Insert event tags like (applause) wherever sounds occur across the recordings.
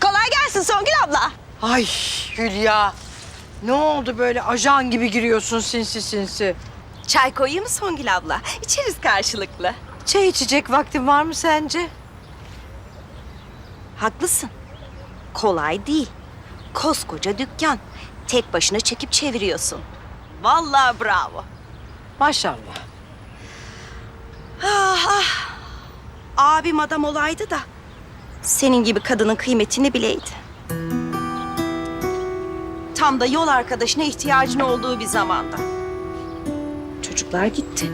Kolay gelsin Songül abla. Ay Hülya. Ne oldu böyle ajan gibi giriyorsun sinsi sinsi? Çay koyayım mı Songül abla? İçeriz karşılıklı. Çay içecek vaktin var mı sence? Haklısın. Kolay değil. Koskoca dükkan. Tek başına çekip çeviriyorsun. Vallahi bravo. Maşallah. Ah ah. Abim adam olaydı da senin gibi kadının kıymetini bileydi. Tam da yol arkadaşına ihtiyacın olduğu bir zamanda. Çocuklar gitti.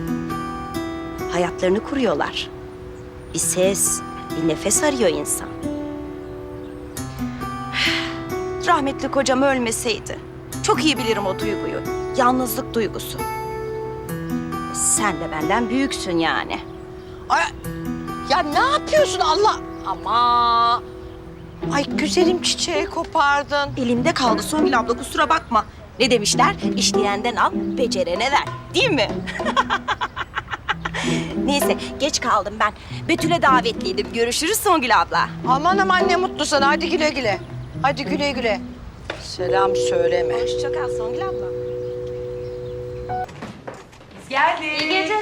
Hayatlarını kuruyorlar. Bir ses, bir nefes arıyor insan. Rahmetli kocam ölmeseydi çok iyi bilirim o duyguyu. Yalnızlık duygusu. Sen de benden büyüksün yani. Ay, ya ne yapıyorsun Allah? Ama. Ay güzelim çiçeği kopardın. Elimde kaldı Songül abla kusura bakma. Ne demişler? İşleyenden al, becerene ver. Değil mi? (laughs) Neyse geç kaldım ben. Betül'e davetliydim. Görüşürüz Songül abla. Aman aman ne mutlu sana. Hadi güle güle. Hadi güle güle. Selam söyleme. Hoşça kal Songül abla. İyi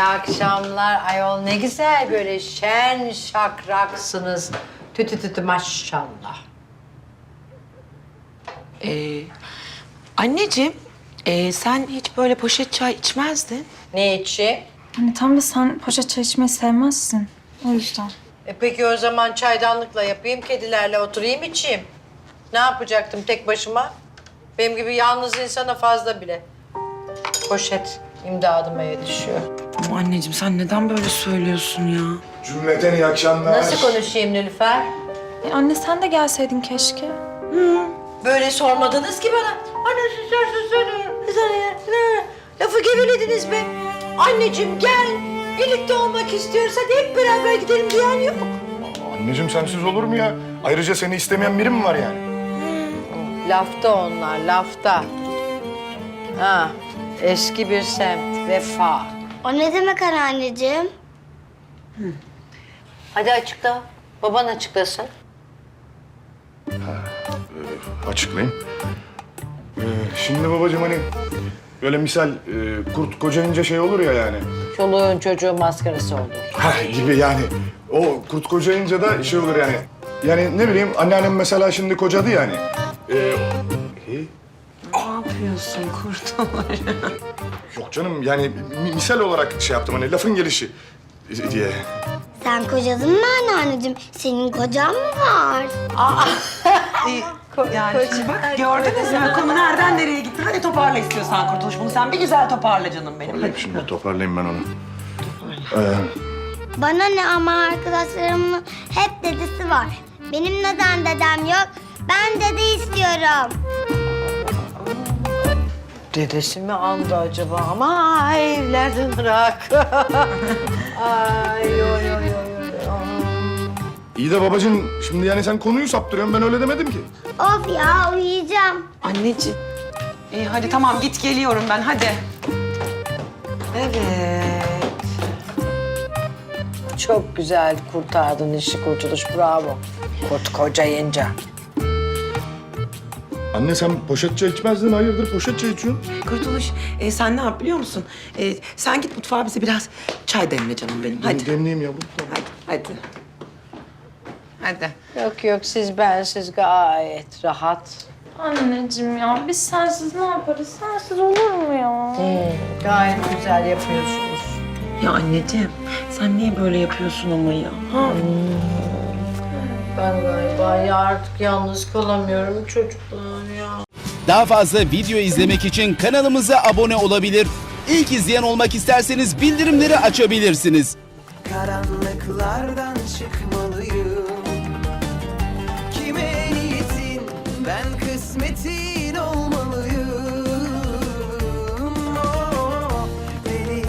akşamlar. Ayol ne güzel böyle şen şakraksınız. Tütü tütü maşallah. Ee, anneciğim, ee, sen hiç böyle poşet çay içmezdin. Ne içi? Hani tam da sen poşet çay içmeyi sevmezsin. O yüzden. E peki o zaman çaydanlıkla yapayım, kedilerle oturayım içeyim. Ne yapacaktım tek başıma? Benim gibi yalnız insana fazla bile. Poşet imdadıma yetişiyor. Ama anneciğim sen neden böyle söylüyorsun ya? Cümleten iyi akşamlar. Nasıl konuşayım Nilüfer? E anne sen de gelseydin keşke. Böyle sormadınız ki bana. Anne söyle. Ne? Lafı gevelediniz be. Anneciğim gel. Birlikte olmak istiyorsa hadi hep beraber gidelim diyen yok. Anneciğim sensiz olur mu ya? Ayrıca seni istemeyen biri mi var yani? Lafta onlar, lafta. Ha, eski bir semt, vefa. O ne demek anneanneciğim? Hadi açıkla. Baban açıklasın. Açıklayayım. Ee, şimdi babacığım hani böyle misal e, kurt kocayınca şey olur ya yani. Çoluğun çocuğun maskarası olur. Ha gibi yani. O kurt kocayınca da şey olur yani. Yani ne bileyim anneannem mesela şimdi kocadı yani. Ee, yapıyorsun kurtulur? yok canım yani mi- misal olarak şey yaptım hani lafın gelişi e, diye. Sen kocadın mı anneanneciğim? Senin kocan mı var? (laughs) yani şimdi bak gördünüz mü konu nereden nereye gitti? Hadi toparla istiyorsan kurtuluş bunu sen bir güzel toparla canım benim. Hadi. Şimdi toparlayayım ben onu. Ee, Bana ne ama arkadaşlarımın hep dedesi var. Benim neden dedem yok? Ben dede istiyorum. Dedesi mi andı acaba? Ama evlerden bırak. (laughs) Ay oy oy oy iyi de babacığım şimdi yani sen konuyu saptırıyorsun ben öyle demedim ki. Of ya uyuyacağım. Anneciğim. İyi hadi tamam git geliyorum ben hadi. Evet. Çok güzel kurtardın işi kurtuluş. Bravo. Kurt kocayınca. Anne sen poşet çay içmezdin hayırdır poşet çay içiyorsun? Kurtuluş e, sen ne yap biliyor musun? E, sen git mutfağa bize biraz çay demle canım benim. Hadi. Demleyeyim yavrum. Tamam. Hadi. Hadi. Hadi. Yok yok siz bensiz gayet rahat. Anneciğim ya biz sensiz ne yaparız? Sensiz olur mu ya? Gayet güzel yapıyorsunuz. Ya anneciğim sen niye böyle yapıyorsun ama ya? Ha? Ben galiba ya artık yalnız kalamıyorum çocuklar ya. Daha fazla video izlemek için kanalımıza abone olabilir. İlk izleyen olmak isterseniz bildirimleri açabilirsiniz. karanlıklardan çıkmalıyım Kime niyetin ben kısmetin